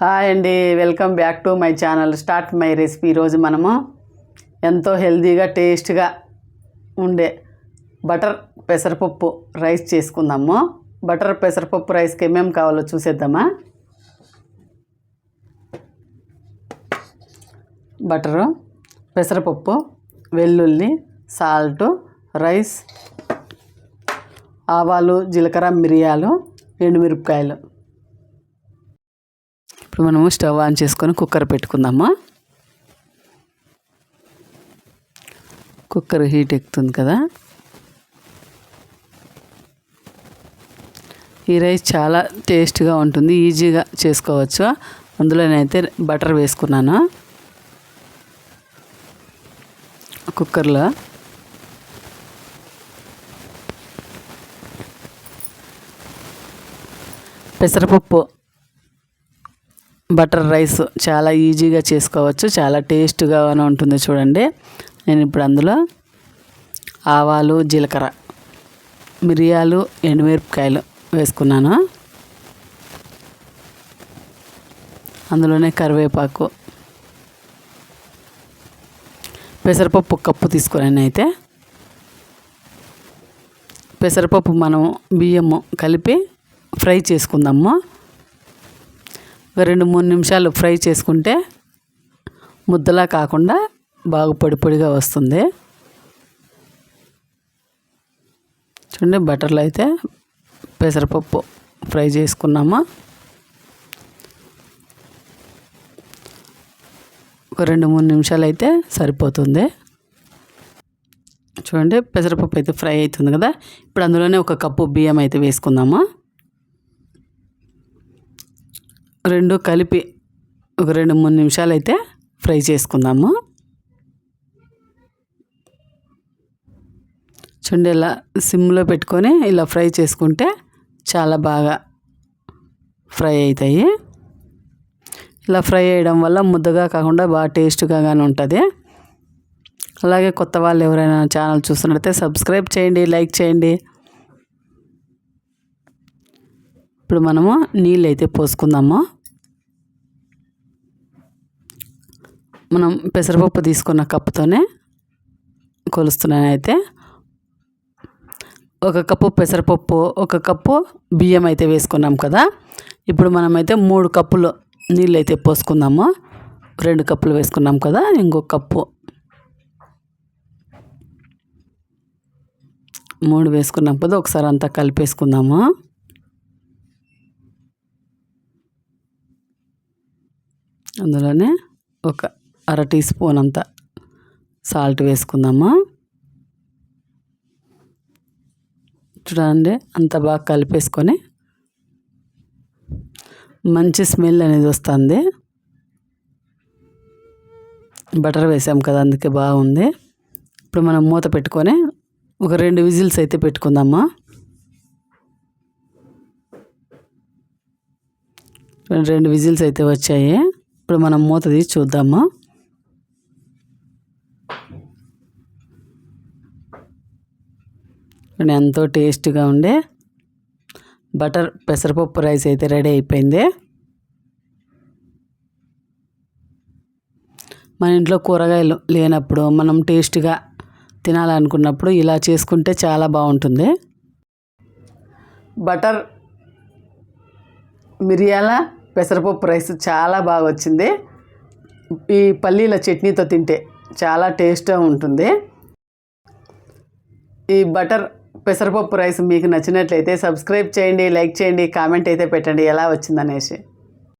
Hi అండి welcome back to my channel start my recipe. ఈరోజు మనము ఎంతో హెల్తీగా టేస్ట్గా ఉండే బటర్ పెసరపప్పు రైస్ చేసుకుందాము. బటర్ పెసరపప్పు రైస్కి ఏమేమి కావాలో చూసేద్దామా? బటరు పెసరపప్పు వెల్లుల్లి సాల్ట్ రైస్ ఆవాలు జీలకర్ర మిరియాలు ఎండుమిరపకాయలు. ఇప్పుడు మనము స్టవ్ ఆన్ చేసుకొని కుక్కర్ పెట్టుకుందామా? కుక్కర్ హీట్ ఎక్కుతుంది కదా? ఈ రైస్ చాలా టేస్ట్గా ఉంటుంది ఈజీగా చేసుకోవచ్చు. అందులో నేనైతే బటర్ వేసుకున్నాను. కుక్కర్లో. పెసరపప్పు. బటర్ రైస్ చాలా ఈజీగా చేసుకోవచ్చు చాలా టేస్ట్గా ఉంటుంది చూడండి. నేను ఇప్పుడు అందులో ఆవాలు జీలకర్ర మిరియాలు ఎండుమిరపకాయలు వేసుకున్నాను. అందులోనే కరివేపాకు పెసరపప్పు కప్పు తీసుకున్నాను అయితే పెసరపప్పు మనం బియ్యము కలిపి ఫ్రై చేసుకుందాము. రెండు మూడు నిమిషాలు ఫ్రై చేసుకుంటే ముద్దలా కాకుండా బాగా పొడి పొడిగా వస్తుంది. చూడండి బటర్లో అయితే పెసరపప్పు ఫ్రై చేసుకున్నాము. ఒక రెండు మూడు నిమిషాలు అయితే సరిపోతుంది. చూడండి పెసరపప్పు అయితే ఫ్రై అవుతుంది కదా. ఇప్పుడు అందులోనే ఒక కప్పు బియ్యం అయితే వేసుకుందాము. రెండు కలిపి ఒక రెండు మూడు నిమిషాలు అయితే ఫ్రై చేసుకుందాము. చూడండి ఇలా సిమ్లో పెట్టుకొని ఇలా ఫ్రై చేసుకుంటే చాలా బాగా ఫ్రై అవుతాయి. ఇలా ఫ్రై చేయడం వల్ల ముద్దగా కాకుండా బాగా టేస్ట్గా కానీ ఉంటుంది. అలాగే కొత్త వాళ్ళు ఎవరైనా ఛానల్ చూస్తున్నట్టయితే సబ్స్క్రైబ్ చేయండి లైక్ చేయండి. ఇప్పుడు మనము నీళ్ళు అయితే పోసుకుందాము. మనం పెసరపప్పు తీసుకున్న కప్పుతోనే కొలుస్తున్నాను అయితే. ఒక కప్పు పెసరపప్పు ఒక కప్పు బియ్యం అయితే వేసుకున్నాం కదా. ఇప్పుడు మనమైతే మూడు కప్పులు నీళ్ళు అయితే పోసుకుందాము. రెండు కప్పులు వేసుకున్నాం కదా ఇంకొక కప్పు. మూడు వేసుకున్నాం కదా ఒకసారి అంతా కలిపేసుకుందాము. అందులోనే ఒక అర టీ స్పూన్ అంత సాల్ట్ వేసుకుందామా? చూడండి అంత బాగా కలిపేసుకొని మంచి స్మెల్ అనేది వస్తుంది. బటర్ వేసాం కదా అందుకే బాగుంది. ఇప్పుడు మనం మూత పెట్టుకొని ఒక రెండు విజిల్స్ అయితే పెట్టుకుందామా? రెండు విజిల్స్ అయితే వచ్చాయి. ఇప్పుడు మనం మూత తీసి చూద్దామా? ఎంతో టేస్ట్గా ఉండే బటర్ పెసరపప్పు రైస్ అయితే రెడీ అయిపోయింది. మన ఇంట్లో కూరగాయలు లేనప్పుడు మనం టేస్ట్గా తినాలనుకున్నప్పుడు ఇలా చేసుకుంటే చాలా బాగుంటుంది. బటర్ మిరియాల పెసరపప్పు రైస్ చాలా బాగా వచ్చింది. ఈ పల్లీల చట్నీతో తింటే చాలా టేస్ట్గా ఉంటుంది. ఈ బటర్ పెసరపప్పు రైస్ మీకు నచ్చినట్లయితే సబ్స్క్రైబ్ చేయండి లైక్ చేయండి కామెంట్ అయితే పెట్టండి ఎలా వచ్చిందనేసి.